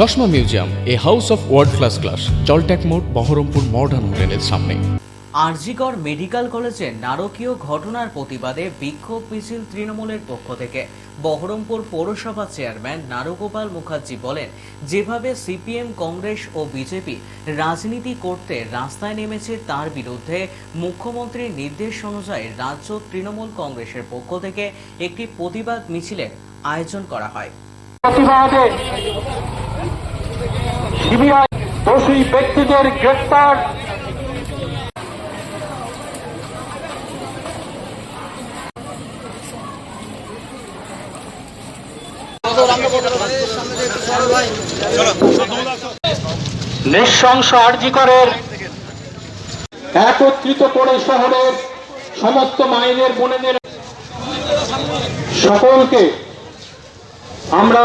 চশমা museum a house of world class class জলট্যাক মোড় Baharampur modern হোটেলের সামনে। আরজিকর মেডিকেল কলেজে নারকীয় ঘটনার প্রতিবাদে বিক্ষোভ মিছিল তৃণমূলের পক্ষ থেকে। বহরমপুর পৌরসভা চেয়ারম্যান নারুগোপাল মুখার্জি বলেন যেভাবে সিপিএম কংগ্রেস ও বিজেপি রাজনীতি করতে রাস্তায় নেমেছে তার বিরুদ্ধে মুখ্যমন্ত্রীর নির্দেশ অনুযায়ী রাজ্য তৃণমূল কংগ্রেসের পক্ষ থেকে একটি প্রতিবাদ মিছিলের আয়োজন করা হয়। প্রতিবাদে সিবিআই দোষী ব্যক্তিদের গ্রেপ্তার। নৃশংস আর্জিকরের একত্রিত করে শহরের সমস্ত মাইনের বোনেদের সকলকে আমরা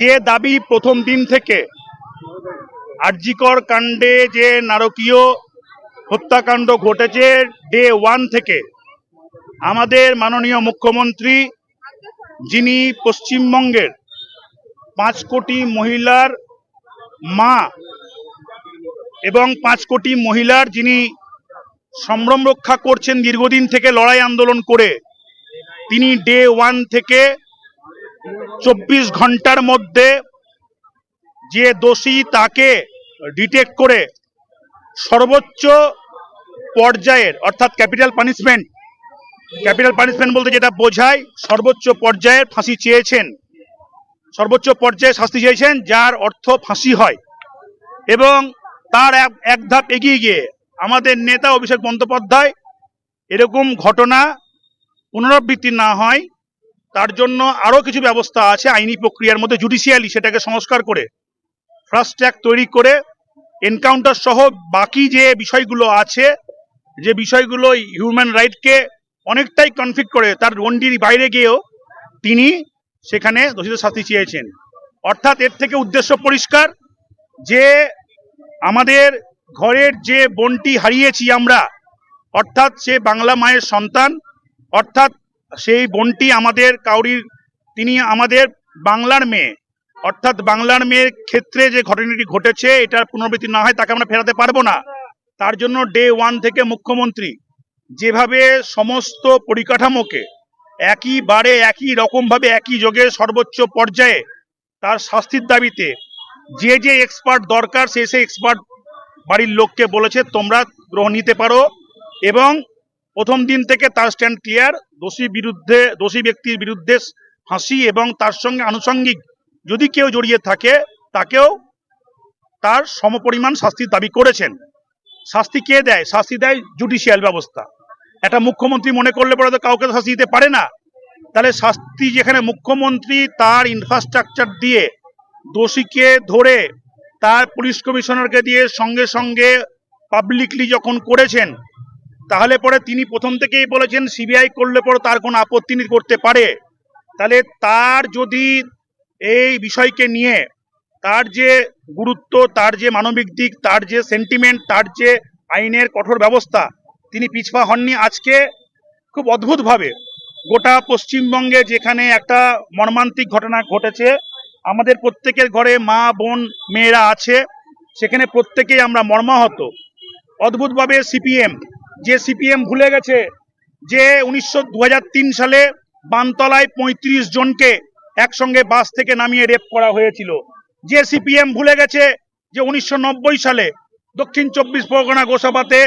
যে দাবি প্রথম দিন থেকে আরজিকর কাণ্ডে যে নারকীয় হত্যাকাণ্ড ঘটেছে ডে ওয়ান থেকে, আমাদের মাননীয় মুখ্যমন্ত্রী যিনি পশ্চিমবঙ্গের পাঁচ কোটি মহিলার মা এবং পাঁচ কোটি মহিলার যিনি সম্ভ্রম রক্ষা করছেন দীর্ঘদিন থেকে লড়াই আন্দোলন করে, তিনি ডে ওয়ান থেকে চব্বিশ ঘণ্টার মধ্যে যে দোষী তাকে ডিটেক্ট করে সর্বোচ্চ পর্যায়ের, অর্থাৎ ক্যাপিটাল পানিশমেন্ট ক্যাপিটাল পানিশমেন্ট বলতে যেটা বোঝায়, সর্বোচ্চ পর্যায়ের ফাঁসি চেয়েছেন। সর্বোচ্চ পর্যায়ে শাস্তি চেয়েছেন, যার অর্থ ফাঁসি হয়। এবং তার এক ধাপ এগিয়ে গিয়ে আমাদের নেতা অভিষেক বন্দ্যোপাধ্যায় এরকম ঘটনা পুনরাবৃত্তি না হয় তার জন্য আরও কিছু ব্যবস্থা আছে আইনি প্রক্রিয়ার মধ্যে জুডিশিয়ালি সেটাকে সংস্কার করে ফার্স্ট ট্র্যাক তৈরি করে এনকাউন্টার সহ বাকি যে বিষয়গুলো আছে, যে বিষয়গুলো হিউম্যান রাইটকে অনেকটাই কনফ্লিক্ট করে, তার গণ্ডির বাইরে গিয়েও তিনি সেখানে দোষীদের শাস্তি চেয়েছেন। অর্থাৎ এর থেকে উদ্দেশ্য পরিষ্কার যে আমাদের ঘরের যে বোনটি হারিয়েছি আমরা, অর্থাৎ সে বাংলা মায়ের সন্তান, অর্থাৎ সেই বোনটি আমাদের কাউরির, তিনি আমাদের বাংলার মেয়ে। অর্থাৎ বাংলার মেয়ের ক্ষেত্রে যে ঘটনাটি ঘটেছে, এটার পুনরাবৃত্তি না হয় তাকে আমরা ফেরাতে পারব না। তার জন্য ডে ওয়ান থেকে মুখ্যমন্ত্রী যেভাবে সমস্ত পরিকাঠামোকে একই বারে, একই রকমভাবে, একই যোগে সর্বোচ্চ পর্যায়ে তার শাস্তির দাবিতে যে যে এক্সপার্ট দরকার, সে সে এক্সপার্ট বাড়ির লোককে বলেছে, তোমরা গ্রহণ নিতে পারো এবং প্রথম দিন থেকে তার স্ট্যান্ড ক্লিয়ার দোষী বিরুদ্ধে, দোষী ব্যক্তির বিরুদ্ধে ফাঁসি এবং তার সঙ্গে আনুষঙ্গিক যদি কেউ জড়িয়ে থাকে, তাকেও তার সমপরিমাণ শাস্তির দাবি করেছেন। শাস্তি কে দেয়? শাস্তি দেয় জুডিশিয়াল ব্যবস্থা। একটা মুখ্যমন্ত্রী মনে করলে পরে তো কাউকে শাস্তি দিতে পারে না। তাহলে শাস্তি যেখানে মুখ্যমন্ত্রী তার ইনফ্রাস্ট্রাকচার দিয়ে দোষীকে ধরে তার পুলিশ কমিশনারকে দিয়ে সঙ্গে সঙ্গে পাবলিকলি যখন করেছেন তাহলে পরে তিনি প্রথম থেকেই বলেছেন সিবিআই করলে পরে তার কোনো আপত্তি করতে পারে। তাহলে তার যদি এই বিষয়কে নিয়ে তার যে গুরুত্ব, তার যে মানবিক দিক, তার যে সেন্টিমেন্ট তার যে আইনের কঠোর ব্যবস্থা, তিনি পিছপা হননি আজকে খুব অদ্ভুতভাবে। গোটা পশ্চিমবঙ্গে যেখানে একটা মর্মান্তিক ঘটনা ঘটেছে, আমাদের প্রত্যেকের ঘরে মা, বোন, মেয়েরা আছে, সেখানে প্রত্যেকেই আমরা মর্মাহত। অদ্ভুতভাবে সিপিএম যে সিপিএম ভুলে গেছে, যে উনিশশো সালে বানতলায় পঁয়ত্রিশ জনকে একসঙ্গে বাস থেকে নামিয়ে রেপ করা হয়েছিল। যে সিপিএম ভুলে গেছে, যে উনিশশো নব্বই সালে দক্ষিণ চব্বিশ পরগনা গোসাবাতে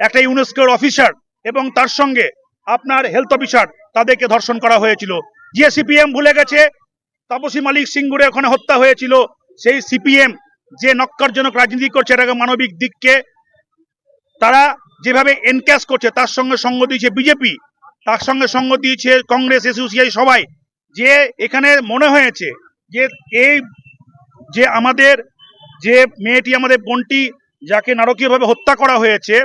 একটা ইউনেস্কোর অফিসার এবং তার সঙ্গে আপনার হেলথ অফিসার তাদেরকে ধর্ষণ করা হয়েছিল। যে সিপিএম ভুলে গেছে, তাপসী মালিক সিঙ্গুরে ওখানে হত্যা হয়েছিল। সেই সিপিএম যে নক্কারজনক রাজনীতি করছে, এটাকে মানবিক দিককে, তারা যেভাবে এনক্যাশ করছে, তার সঙ্গে সঙ্গ দিয়েছে বিজেপি তার সঙ্গে সঙ্গ দিয়েছে কংগ্রেস এসইউসিআই সবাই। যে এখানে মনে হয়েছে যে এই যে আমাদের যে মেয়েটি, আমাদের বোনটি, যাকে নারকীয়ভাবে হত্যা করা হয়েছে,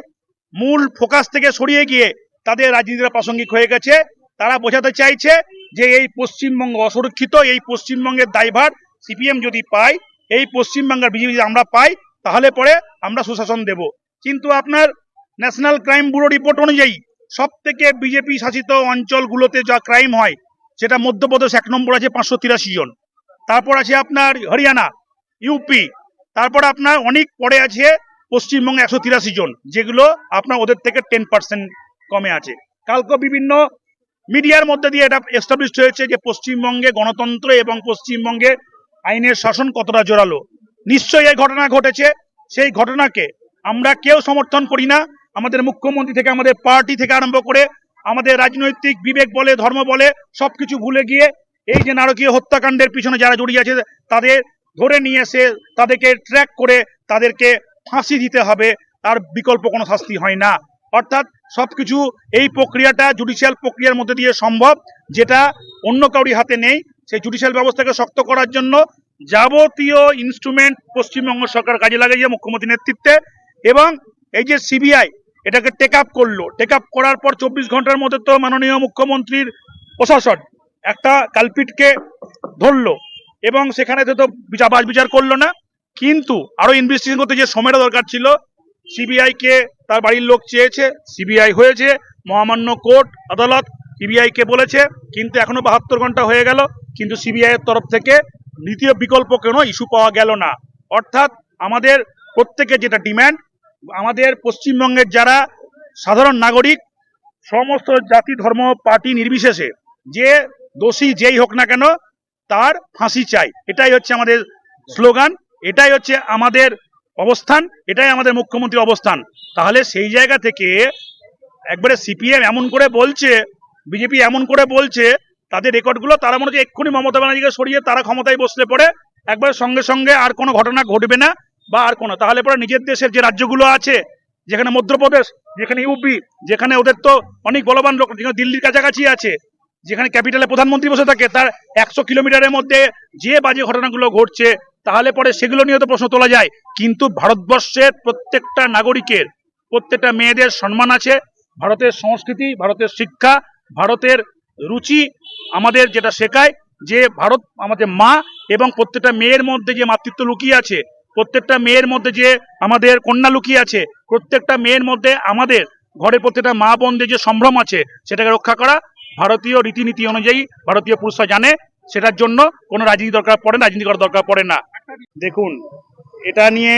মূল ফোকাস থেকে সরিয়ে গিয়ে তাদের রাজনীতিরা প্রাসঙ্গিক হয়ে গেছে। তারা বোঝাতে চাইছে যে এই পশ্চিমবঙ্গ অসুরক্ষিত, এই পশ্চিমবঙ্গের দায়ভার সিপিএম যদি পায়, এই পশ্চিমবঙ্গের বিজেপি যদি আমরা পাই, তাহলে পরে আমরা সুশাসন দেব। কিন্তু আপনার ন্যাশনাল ক্রাইম ব্যুরো রিপোর্ট অনুযায়ী সব থেকে বিজেপি শাসিত অঞ্চলগুলোতে যা ক্রাইম হয়, সেটা মধ্যপ্রদেশ এক নম্বর আছে পাঁচশো তিরাশি জন। তারপর আছে আপনার হরিয়ানা ইউপি তারপর আপনার অনেক পরে আছে পশ্চিমবঙ্গে একশো তিরাশি জন, যেগুলো আপনার ওদের থেকে টেন পার্সেন্ট কমে আছে। কালকে বিভিন্ন মিডিয়ার মধ্যে দিয়ে এটা এস্টাবলিশ হয়েছে যে পশ্চিমবঙ্গে গণতন্ত্র এবং পশ্চিমবঙ্গে আইনের শাসন কতটা জোরালো। নিশ্চয়ই এই ঘটনা ঘটেছে। সেই ঘটনাকে আমরা কেউ সমর্থন করি না। আমাদের মুখ্যমন্ত্রী থেকে, আমাদের পার্টি থেকে আরম্ভ করে আমাদের রাজনৈতিক বিবেক বলে, ধর্ম বলে সবকিছু ভুলে গিয়ে এই যে নারকীয় হত্যাকাণ্ডের পিছনে যারা জড়িয়ে আছে, তাদের ধরে নিয়ে এসে তাদেরকে ট্র্যাক করে তাদেরকে ফাঁসি দিতে হবে, তার বিকল্প কোনো শাস্তি হয় না। অর্থাৎ সবকিছু এই প্রক্রিয়াটা জুডিশিয়াল প্রক্রিয়ার মধ্যে দিয়ে সম্ভব, যেটা অন্য কাউরি হাতে নেই। সেই জুডিশিয়াল ব্যবস্থাকে শক্ত করার জন্য যাবতীয় ইনস্ট্রুমেন্ট পশ্চিমবঙ্গ সরকার কাজে লাগিয়েছে মুখ্যমন্ত্রী নেতৃত্বে এবং এই যে সিবিআই এটাকে টেক আপ করল। টেক আপ করার পর চব্বিশ ঘণ্টার মধ্যে তো মাননীয় মুখ্যমন্ত্রীর প্রশাসন একটা কালপিটকে ধরলো এবং সেখানে তো বাজ বিচার করল না। কিন্তু আরও ইনভেস্টিগেশন করতে যে সময়টা দরকার ছিল সিবিআই কে তার বাড়ির লোক চেয়েছে সিবিআই হয়েছে, মহামান্য কোর্ট, আদালত সিবিআই কে বলেছে, কিন্তু এখনও বাহাত্তর ঘণ্টা হয়ে গেল, কিন্তু সিবিআই এর তরফ থেকে দ্বিতীয় বিকল্প কোনো ইস্যু পাওয়া গেল না। অর্থাৎ আমাদের প্রত্যেকের যেটা ডিমান্ড আমাদের পশ্চিমবঙ্গের যারা সাধারণ নাগরিক, সমস্ত জাতি, ধর্ম, পার্টি নির্বিশেষে যে দোষী যেই হোক না কেন তার ফাঁসি চাই। এটাই হচ্ছে আমাদের স্লোগান, এটাই হচ্ছে আমাদের অবস্থান, এটাই আমাদের মুখ্যমন্ত্রীর অবস্থান। তাহলে সেই জায়গা থেকে একবারে সিপিএম এমন করে বলছে, বিজেপি এমন করে বলছে, তাদের রেকর্ডগুলো তারা মনে হচ্ছে এক্ষুনি মমতা ব্যানার্জিকে সরিয়ে তারা ক্ষমতায় বসলে পরে একবার সঙ্গে সঙ্গে আর কোনো ঘটনা ঘটবে না। বা আর কোনো। তাহলে পরে নিজের দেশের যে রাজ্যগুলো আছে, যেখানে মধ্যপ্রদেশ, যেখানে ইউপি যেখানে ওদের তো অনেক বলবান লোক, যেখানে দিল্লির কাছাকাছি আছে, যেখানে ক্যাপিটালে প্রধানমন্ত্রী বসে থাকে, তার একশো কিলোমিটারের মধ্যে যে বাজে ঘটনাগুলো ঘটছে, তাহলে পরে সেগুলো নিয়ে তো প্রশ্ন তোলা যায়। কিন্তু ভারতবর্ষের প্রত্যেকটা নাগরিকের, প্রত্যেকটা মেয়েদের সম্মান আছে। ভারতের সংস্কৃতি, ভারতের শিক্ষা, ভারতের রুচি আমাদের যেটা শেখায়, যে ভারত আমাদের মা এবং প্রত্যেকটা মেয়ের মধ্যে যে মাতৃত্ব লুকিয়ে আছে প্রত্যেকটা মেয়ের মধ্যে যে আমাদের কন্যা লুকিয়ে আছে, প্রত্যেকটা মেয়ের মধ্যে আমাদের ঘরের প্রত্যেকটা মা বোনদের যে সম্ভ্রম আছে, সেটাকে রক্ষা করা ভারতীয় রীতিনীতি অনুযায়ী ভারতীয় পুরুষরা জানে, সেটার জন্য কোনো রাজনীতি দরকার পড়ে রাজনীতি করার দরকার পড়ে না। দেখুন, এটা নিয়ে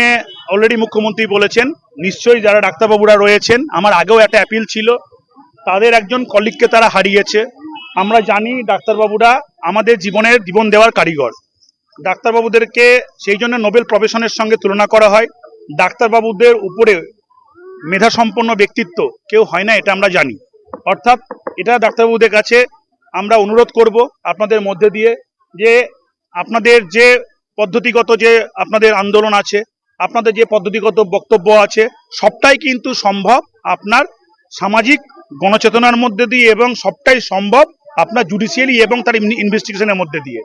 অলরেডি মুখ্যমন্ত্রী বলেছেন, নিশ্চয়ই যারা ডাক্তারবাবুরা রয়েছেন, আমার আগেও একটা অ্যাপিল ছিল, তাদের একজন কলিগকে তারা হারিয়েছে। আমরা জানি ডাক্তারবাবুরা আমাদের জীবনের, জীবন দেওয়ার কারিগর। ডাক্তারবাবুদেরকে সেই জন্য নোবেল প্রফেশনের সঙ্গে তুলনা করা হয়। ডাক্তারবাবুদের উপরে মেধাসম্পন্ন ব্যক্তিত্ব কেউ হয় না, এটা আমরা জানি। অর্থাৎ এটা ডাক্তারবাবুদের কাছে আমরা অনুরোধ করব আপনাদের মধ্যে দিয়ে যে আপনাদের যে পদ্ধতিগত যে আপনাদের আন্দোলন আছে, আপনাদের যে পদ্ধতিগত বক্তব্য আছে, সবটাই কিন্তু সম্ভব আপনার সামাজিক গণচেতনার মধ্যে দিয়ে এবং সবটাই সম্ভব আপনার জুডিশিয়ালি এবং তার ইনভেস্টিগেশনের মধ্যে দিয়ে।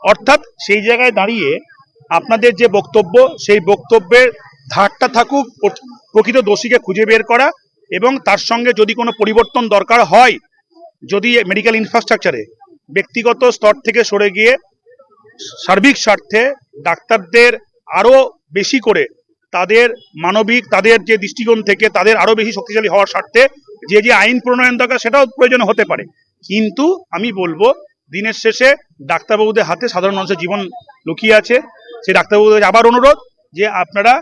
অর্থাৎ সেই জায়গায় দাঁড়িয়ে আপনাদের যে বক্তব্য, সেই বক্তব্যের ধারটা থাকুক প্র- প্রকৃত দোষীকে খুঁজে বের করা এবং তার সঙ্গে যদি কোনো পরিবর্তন দরকার হয়, যদি মেডিকেল ইনফ্রাস্ট্রাকচারে ব্যক্তিগত স্তর থেকে সরে গিয়ে সার্বিক স্বার্থে ডাক্তারদের আরও বেশি করে তাদের মানবিক, তাদের যে দৃষ্টিকোণ থেকে তাদের আরও বেশি শক্তিশালী হওয়ার স্বার্থে যে যে আইন প্রণয়ন দরকার সেটাও প্রয়োজন হতে পারে। কিন্তু আমি বলব দিনের শেষে ডাক্তারবাবুদের হাতে সাধারণ মানুষের জীবন লুকিয়ে আছে। সেই ডাক্তারবাবুদের আবার অনুরোধ যে আপনারা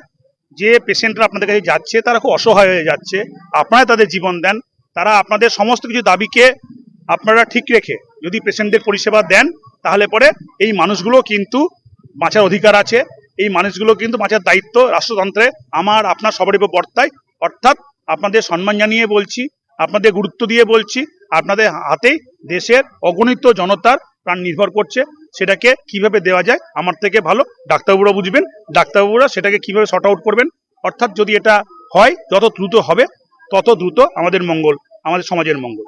যে পেশেন্টরা আপনাদের কাছে যাচ্ছে, তারা খুব অসহায় হয়ে যাচ্ছে। আপনারা তাদের জীবন দেন। তারা আপনাদের সমস্ত কিছু দাবিকে আপনারা ঠিক রেখে যদি পেশেন্টদের পরিষেবা দেন, তাহলে পরে এই মানুষগুলো কিন্তু বাঁচার অধিকার আছে। এই মানুষগুলো কিন্তু বাঁচার দায়িত্ব রাষ্ট্রতন্ত্রে আমার, আপনার সবারই উপর বর্তায়। অর্থাৎ আপনাদের সম্মান জানিয়ে বলছি, আপনাদের গুরুত্ব দিয়ে বলছি। আপনাদের হাতেই দেশের অগণিত জনতার প্রাণ নির্ভর করছে। সেটাকে কীভাবে দেওয়া যায়, আমার থেকে ভালো। ডাক্তারবাবুরা বুঝবেন, ডাক্তারবাবুরা সেটাকে কীভাবে শর্ট আউট করবেন। অর্থাৎ যদি এটা হয়, যত দ্রুত হবে, তত দ্রুত আমাদের মঙ্গল, আমাদের সমাজের মঙ্গল।